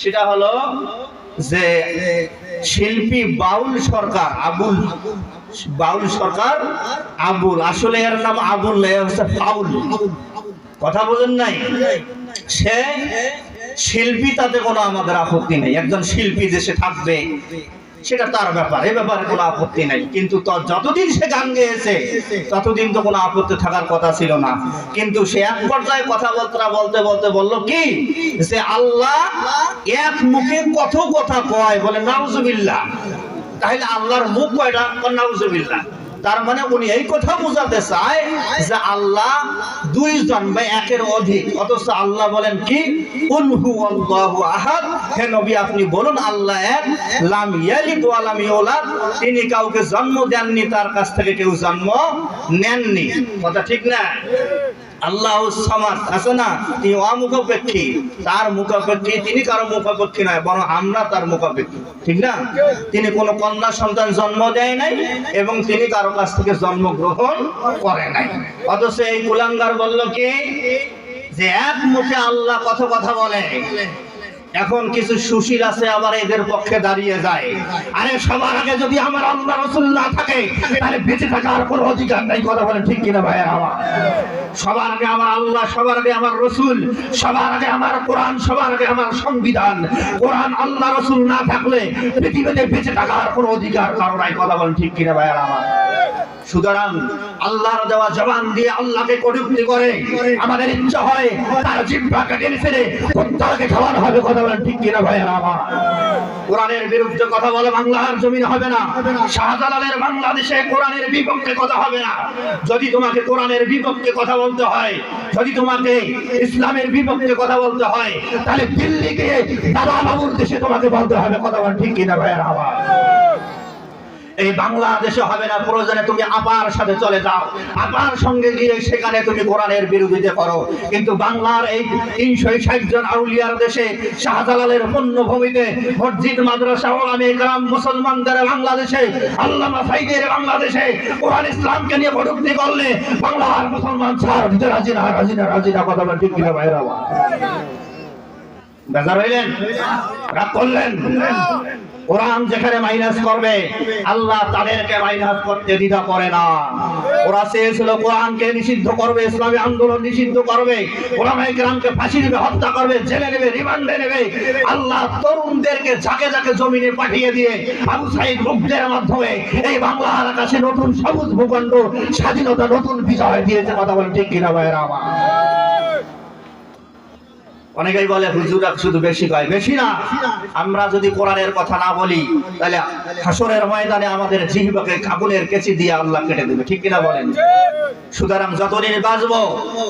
সেটা হলো যে শিল্পী বাউল সরকার, আবুল, বাউল সরকার আবুল। আসলে এর নাম আবুল হচ্ছে ফাউল। কথা বলেন নাই? সে শিল্পী তাতে কোনো আমাদের আপত্তি নেই। একজন শিল্পী দেশে থাকবে সেটা তার ব্যাপার, এ ব্যাপারে কোনো আপত্তি নাই। কিন্তু যতদিন সে গান গেয়েছে, ততদিন তো কোনো আপত্তি থাকার কথা ছিল না। কিন্তু সে এক পর্যায়ে কথা বলতে বলতে বলতে বলল, কি? যে আল্লাহ এক মুখে কত কথা কয়? বলে, নাউজুবিল্লাহ। তাহলে আল্লাহর মুখ কয়টা? নাউজুবিল্লাহ। তার মানে উনি এই কথা বুঝাতে চায় যে আল্লাহ দুইজন বা একের অধিক, অথচ আল্লাহ বলেন কি? আপনি বলুন, আল্লাহ এক, লাম ইয়ালিদ তিনি কাউকে জন্ম দেননি, তার কাছ থেকে কেউ জন্ম নেননি। কথা ঠিক না? আল্লাহ সমাজ আছে না? তিনি অমুখাপেক্ষী। তার মুখাপেক্ষী, তিনি কারও মুখাপেক্ষী নয়, বরং আমরা তার মুখাপেক্ষী। ঠিক না? তিনি কোনো কন্যা সন্তান জন্ম দেয় নাই এবং তিনি কারও কাছ থেকে জন্মগ্রহণ করে নাই। অথচ এই কুলাঙ্গার বলল কি? যে এক মুখে আল্লাহ কত কথা বলে। এখন কিছু সুশীল আছে আবার এদের পক্ষে দাঁড়িয়ে যায়। আরে, সবার আগে যদি আমার আল্লাহ রসুল না থাকে, তাহলে বেঁচে থাকার কোনো অধিকার নাই, কথা বলেন ঠিক কিনা ভাইয়া আমার সবার আগে আমার আল্লাহ, সবার আগে আমার রসুল, সবার আগে আমার কোরআন, সবার আগে আমার সংবিধান। কোরআন আল্লাহ রসুল না থাকলে পৃথিবীতে বেঁচে থাকার কোনো অধিকার কারও নাই, কথা বলেন ঠিক কিনা ভাইয়া আমার সুতরাং আল্লাহর দেওয়া জবান দিয়ে আল্লাহকে কটুক্তি করে, আমাদের ইচ্ছা হয় তার জিব্বা কেটে ছেড়ে কুত্তাকে খাওয়ানো হবে, কথা বলেন ঠিক কিনা ভাইয়েরা আমার? কোরআনের বিরুদ্ধে কথা বলে বাংলার জমিন হবে না, শাহজালালের বাংলাদেশে কোরআনের বিপক্ষে কথা হবে না। যদি তোমাকে কোরআনের বিপক্ষে কথা বলতে হয়, যদি তোমাকে ইসলামের বিপক্ষে কথা বলতে হয়, তাহলে দিল্লি গিয়ে দাদা বাবুর দেশে তোমাকে বলতে হবে, কথা বলেন ঠিক কিনা ভাইয়েরা আমার? এই বাংলাদেশে হবে না, প্রয়োজনে তুমি আপার সাথে চলে যাও। আপার সঙ্গে গিয়ে সেখানে তুমি কোরআনের বিরোধিতা করো। কিন্তু বাংলার এই তিনশো ষাট জন আউলিয়ার দেশে শাহজালালের পণ্যভূমিতে মসজিদ, মাদ্রাসা, ওলামে গ্রাম মুসলমানদের বাংলাদেশে, আল্লামা সাইদের বাংলাদেশে কোরআন ইসলামকে নিয়ে কটুক্তি করলে বাংলার মুসলমান ছাড় দিতে রাজি না রাজি না রাজি না। কথা ঠিক কিনা ভাইরা বেজার হইলেন? রাগ করলেন? কোরআন যেখানে মাইনাস করবে, আল্লাহ তাদেরকে মাইনাস করতে দ্বিধা করে না। ওরা চেয়েছিল কোরআনকে নিষিদ্ধ করবে, ইসলামী আন্দোলন নিষিদ্ধ করবে ওলামাই গ্রামকে ফাঁসি দেবে, হত্যা করবে, জেলে নেবে, রিমান্ডে নেবে। আল্লাহ তরুণদেরকে ঝাঁকে ঝাঁকে জমিনে পাঠিয়ে দিয়ে আবু সাইদ মুগ্ধের মাধ্যমে এই বাংলার আকাশে নতুন সবুজ ভূখণ্ড, স্বাধীনতা নতুন বিজয় দিয়েছে, কথা বলে ঠিক কিনা ভাইয়েরা আমার? অনেকেই বলে, হুজুরা শুধু বেশি কয়? বেশি না। আমরা যদি কোরআনের কথা না বলি, তাহলে হাসরের ময়দানে আমাদের জিহ্বাকে কাবুলের কেচি দিয়ে আল্লাহ কেটে দেবে। ঠিক কিনা বলেন? সুতরাং যতদিন বাঁচবো,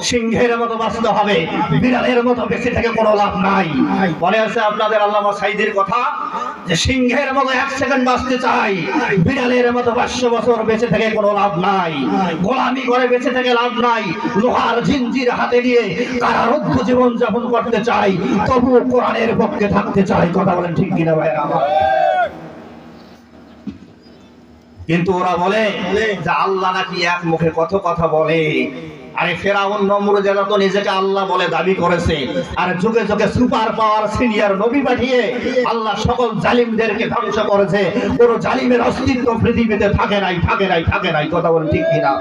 সিংহের মতো বাঁচতে হবে, বিড়ালের মতো বেশি থেকে কোনো লাভ নাই। মনে আছে আপনাদের আল্লাহ সাইদের কথা? সিংহের মতো এক সেকেন্ড বাঁচতে চাই। বিড়ালের মতো পাঁচশো বছর বেঁচে থেকে কোনো লাভ নাই। গোলামি করে বেঁচে থেকে লাভ নাই। লোহার জিঞ্জির হাতে নিয়ে কারারুদ্ধ জীবন যাপন করতে চাই। তবু কোরআনের পক্ষে থাকতে চাই। কথা বলেন ঠিক কিনা ভাই আমার কিন্তু ওরা বলে যে আল্লাহ নাকি এক মুখে কত কথা বলে। আরে ফেরাউন নমরুদ এরা তো নিজেকে আল্লাহ বলে দাবি করেছে। আর যুগে যুগে সুপার পাওয়ার সিনিয়র নবী পাঠিয়ে আল্লাহ সকল জালিমদেরকে ধ্বংস করেছে। কোন জালিমের অস্তিত্ব পৃথিবীতে থাকে নাই থাকে নাই থাকে নাই, কথা বলে ঠিক কিনা?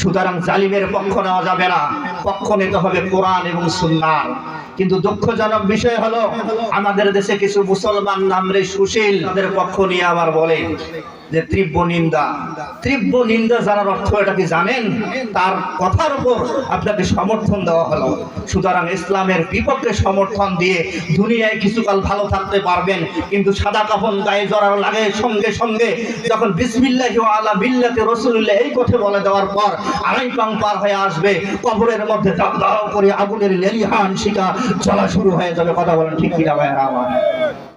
সুতরাং জালিমের পক্ষ নেওয়া যাবে না। পক্ষ নিতে হবে কোরআন এবং সুন্নার কিন্তু দুঃখজনক বিষয় হলো, আমাদের দেশে কিছু মুসলমান নামরে সুশীল, তাদের পক্ষ নিয়ে আবার বলে যে, তীব্র নিন্দা। তীব্র নিন্দা জানার অর্থ এটা কি জানেন? তার কথার উপর আপনাকে সমর্থন দেওয়া হলো। সুতরাং ইসলামের বিপক্ষে সমর্থন দিয়ে দুনিয়ায় কিছুকাল ভালো থাকতে পারবেন, কিন্তু সাদা কাফন গায়ে জড়ার লাগে সঙ্গে সঙ্গে। যখন বিসমিল্লাহ আলা বিল্লাতে রসুল্লাহ এই কথা বলে দেওয়ার পর আড়াই পাং পার হয়ে আসবে, কবরের মধ্যে দাও দাও করে আগুনের লেলিহান শিকা চলা শুরু হয়ে যাবে। কথা বলেন ঠিক কিনা ভাইয়েরা আমার?